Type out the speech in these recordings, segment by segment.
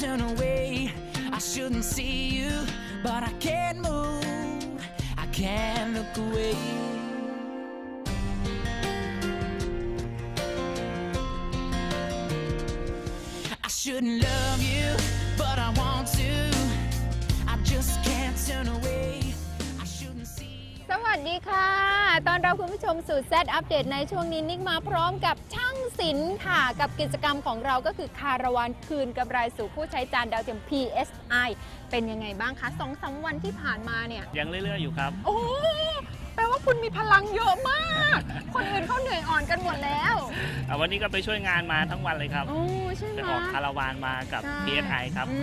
turn away. I shouldn't see you, but I can't move. I can't look away. I shouldn't love you, but I want to. I just can't turn away. I shouldn't see. สวัสดีค่ะ ตอนเราคุณผู้ชมสู่ Z อัปเดตในช่วงนี้นิกมาพร้อมกับช่างศิลป์ค่ะ กับกิจกรรมของเราก็คือคาราวานคืนกำไรสู่ผู้ใช้จานดาวเทียม PSI เป็นยังไงบ้างคะสองสามวันที่ผ่านมาเนี่ย ยังเรื่อย ๆ อยู่ครับ โอ้แปลว่าคุณมีพลังเยอะมาก คนอื่นเขาเหนื่อยอ่อนกันหมดแล้ว อะวันนี้ก็ไปช่วยงานมาทั้งวันเลยครับ โอ้ใช่ไหไปมออกคาราวานมากับ ใช่ PSI ครับอื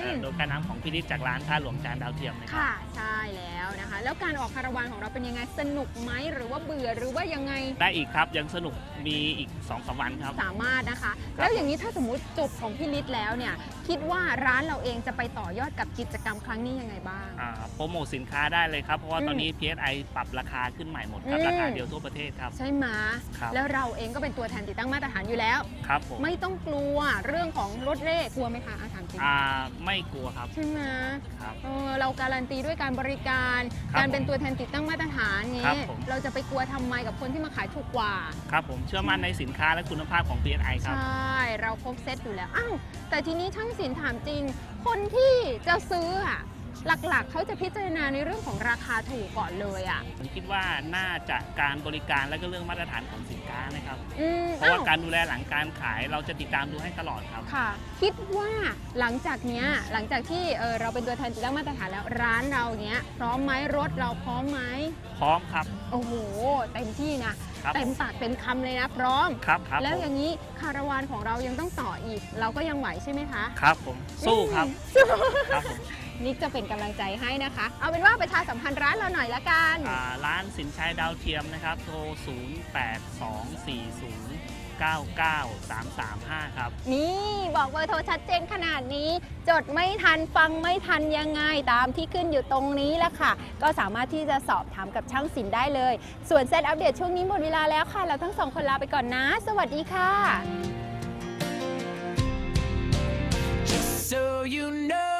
เอ่อมโดยการนำของพินิจจากร้านท่าหลวงจานดาวเทียมนะครับ ค่ะ ใช่แล้วนะคะ แล้วการออกคาราวานของเราเป็นยังไง สนุกไหมหรือว่าเบื่อหรือว่ายังไง ได้อีกครับยังสนุกมีอีก2อสวันครับ สามารถนะคะ ครับ แล้วอย่างนี้ถ้าสมมติจบของพี่ฤทธิ์แล้วเนี่ย คิดว่าร้านเราเองจะไปต่อยอดกับกิจกรรมครั้งนี้ยังไงบ้าง อ่าโปรโมทสินค้าได้เลยครับ เพราะว่าตอนนี้ PSI ปรับราคาขึ้นใหม่หมดครับ อืม ราคาเดียวทั่วประเทศครับ ใช่ไหมครับ แล้วเราเองก็เป็นตัวแทนติดตั้งมาตรฐานอยู่แล้ว ครับผมไม่ต้องกลัวเรื่องของรถเร่กลัวไหมคะอาถามจริงอ่าไม่กลัวครับ ใช่ไหมครับ เออเราการันตีด้วยการบริการ ครับการเป็นตัวแทนติดตั้งมาตรฐานครัเงี้บยผม เราจะไปกลัวทำไมกับคนที่มาขายถูกกว่า ครับผมเชื่อมั่นในสินค้าและคุณภาพของ PSI คใชรับ่ เราครบเซตอยู่แล้ว อ้าว แต่ทีนี้ช่างศิลป์ถามจริง คนที่จะซื้ออะ หลักๆ เขาจะพิจารณาในเรื่องของราคาถูกก่อนเลยอะ ผมคิดว่าน่าจะการบริการและก็เรื่องมาตรฐานของสินค้านะครับ อืมเพราะว่าอ้การดูแลหลังการขายเราจะติดตามดูให้ตลอดครับ ค่ะ คิดว่าหลังจากเนี้ยหลังจากที่เออเราเป็นตัวแทนติดตั้งมาตรฐานแล้วร้านเราเนี้ยพร้อมไหมรถเราพร้อมไหมพร้อมครับโอ้โหเต็มที่นะครับเต็มปากเต็มคำเลยนะพร้อม ครับครับแล้วผมอย่างนี้คาราวานของเรายังต้องต่ออีก เราก็ยังไหวใช่ไหมคะ ครับผมสู้ครับสู้ครับผม นิกจะเป็นกำลังใจให้นะคะ เอาเป็นว่าประชาสัมพันธ์ร้านเราหน่อยละกัน อ่าร้านสินชัยดาวเทียมนะครับ โทร 0824099335 ครับ นี่บอกเบอร์โทรชัดเจนขนาดนี้ จดไม่ทันฟังไม่ทันยังไงตามที่ขึ้นอยู่ตรงนี้ละค่ะ ก็สามารถที่จะสอบถามกับช่างสินได้เลย ส่วนเซตอัปเดตช่วงนี้หมดเวลาแล้วค่ะ เราทั้งสองคนลาไปก่อนนะ สวัสดีค่ะ Just so you know, this feeling's taking